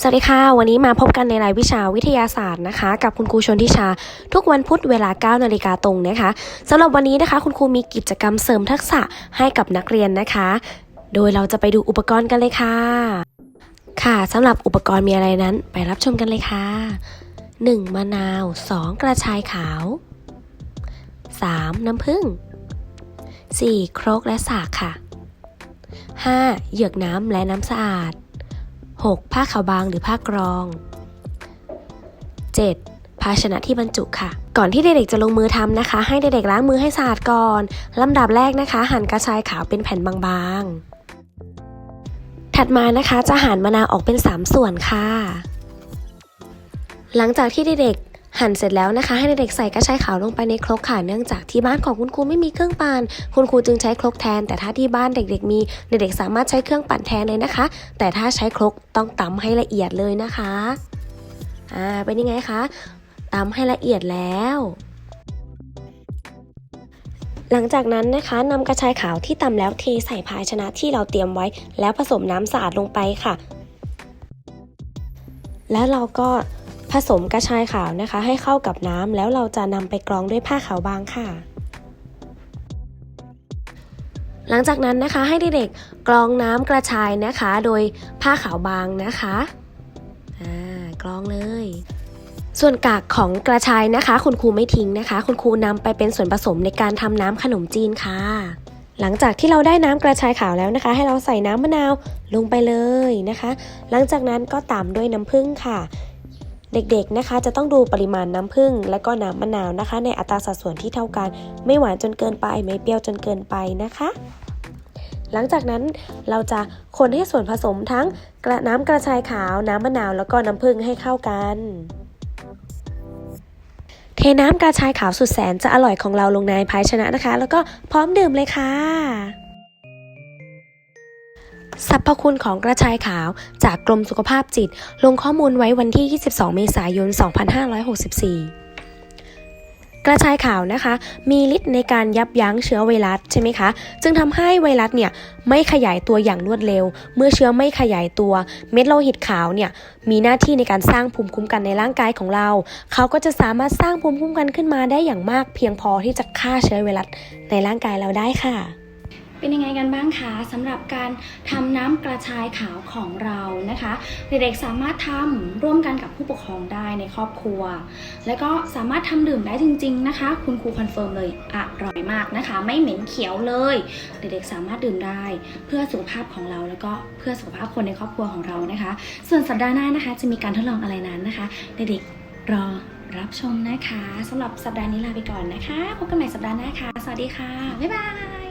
สวัสดีค่ะ วันนี้มาพบกันในรายวิชาวิทยาศาสตร์นะคะ กับคุณครูชนทิชา ทุกวันพุธเวลา 9 นาฬิกาตรงนะคะสำหรับวันนี้นะคะคุณครูมีกิจกรรมเสริมทักษะให้กับนักเรียนนะคะ โดยเราจะไปดูอุปกรณ์กันเลยค่ะ ค่ะสำหรับอุปกรณ์มีอะไรนั้นไปรับชมกันเลยค่ะ 1. มะนาว 2. กระชายขาว 3. น้ำผึ้ง 4. ครกและสากค่ะ 5. เหยือกน้ำและน้ำสะอาด 6. ผ้าขาวบางหรือผ้ากรอง 7. ภาชนะที่บรรจุค่ะ ก่อนที่เด็กๆจะลงมือทำนะคะ ให้เด็กๆล้างมือให้สะอาดก่อนลำดับแรกนะคะ หั่นกระชายขาวเป็นแผ่นบางๆ ถัดมานะคะจะหั่นมะนาวออกเป็น 3 ส่วนค่ะ หลังจากที่เด็กๆ หั่นเสร็จแล้วนะคะ ให้เด็กๆใส่กระชายขาวลงไปในครกค่ะเนื่องจากที่บ้านของคุณครูไม่มีเครื่องปั่นคุณครูจึงใช้ครกแทน แต่ถ้าที่บ้านเด็กๆ มีเด็กๆสามารถใช้เครื่องปั่นแทนเลยนะคะ แต่ถ้าใช้ครกต้องตำให้ละเอียดเลยนะคะอ่าเป็นยังไงคะตำให้ละเอียดแล้วหลังจากนั้นนะคะนำกระชายขาวที่ตำแล้วเทใส่ภาชนะที่เราเตรียมไว้ แล้วผสมน้ำสะอาดลงไปค่ะ แล้วเราก็ ผสมกระชายขาวนะคะ ให้เข้ากับน้ำแล้วเราจะนำไปกรองด้วยผ้าขาวบางค่ะ หลังจากนั้นนะคะให้เด็กๆกรองน้ำกระชายนะคะ โดยผ้าขาวบางนะคะอ่ากรองเลย ส่วนกากของกระชายนะคะ คุณครูไม่ทิ้งนะคะ คุณครูนำไปเป็นส่วนผสมในการทำน้ำขนมจีนค่ะ หลังจากที่เราได้น้ำกระชายขาวแล้วนะคะ ให้เราใส่น้ำมะนาวลงไปเลยนะคะ หลังจากนั้นก็ตามด้วยน้ำผึ้งค่ะ เด็กๆนะคะ จะต้องดูปริมาณน้ำผึ้งและก็น้ำมะนาวนะคะ ในอัตราสัดส่วนที่เท่ากัน ไม่หวานจนเกินไป ไม่เปรี้ยวจนเกินไปนะคะ หลังจากนั้นเราจะคนให้ส่วนผสมทั้งกระน้ำกระชายขาว น้ำมะนาวแล้วก็น้ำผึ้งให้เข้ากันเทน้ำกระชายขาวสุดแสนจะอร่อยของเราลงในภายชนะนะคะ แล้วก็พร้อมดื่มเลยค่ะ สรรพคุณของกระชายขาวจากกรมสุขภาพจิต ลงข้อมูลไว้วันที่ 22 เมษายน 2564 กระชายขาวนะคะ มีฤทธิ์ในการยับยั้งเชื้อไวรัสใช่ไหมคะ จึงทำให้ไวรัสเนี่ยไม่ขยายตัวอย่างรวดเร็ว เมื่อเชื้อไม่ขยายตัว เม็ดโลหิตขาวเนี่ยมีหน้าที่ในการสร้างภูมิคุ้มกันในร่างกายของเรา เขาก็จะสามารถสร้างภูมิคุ้มกันขึ้นมาได้อย่างมาก เพียงพอที่จะฆ่าเชื้อไวรัสในร่างกายเราได้ค่ะ เป็นยังไงกันบ้างคะสำหรับการทำน้ำกระชายขาวของเรานะคะ เด็กๆสามารถทำร่วมกันกับผู้ปกครองได้ในครอบครัว แล้วก็สามารถทำดื่มได้จริง ๆนะคะ คุณครูคอนเฟิร์มเลยอร่อยมากนะคะ ไม่เหม็นเขียวเลย เด็กๆสามารถดื่มได้ เพื่อสุขภาพของเราแล้วก็เพื่อสุขภาพคนในครอบครัวของเรานะคะ ส่วนสัปดาห์หน้านะคะ จะมีการทดลองอะไรนั้นนะคะ เด็กๆรอรับชมนะคะสำหรับสัปดาห์นี้ลาไปก่อนนะคะ พบกันใหม่สัปดาห์หน้าค่ะ สวัสดีค่ะ บ๊ายบาย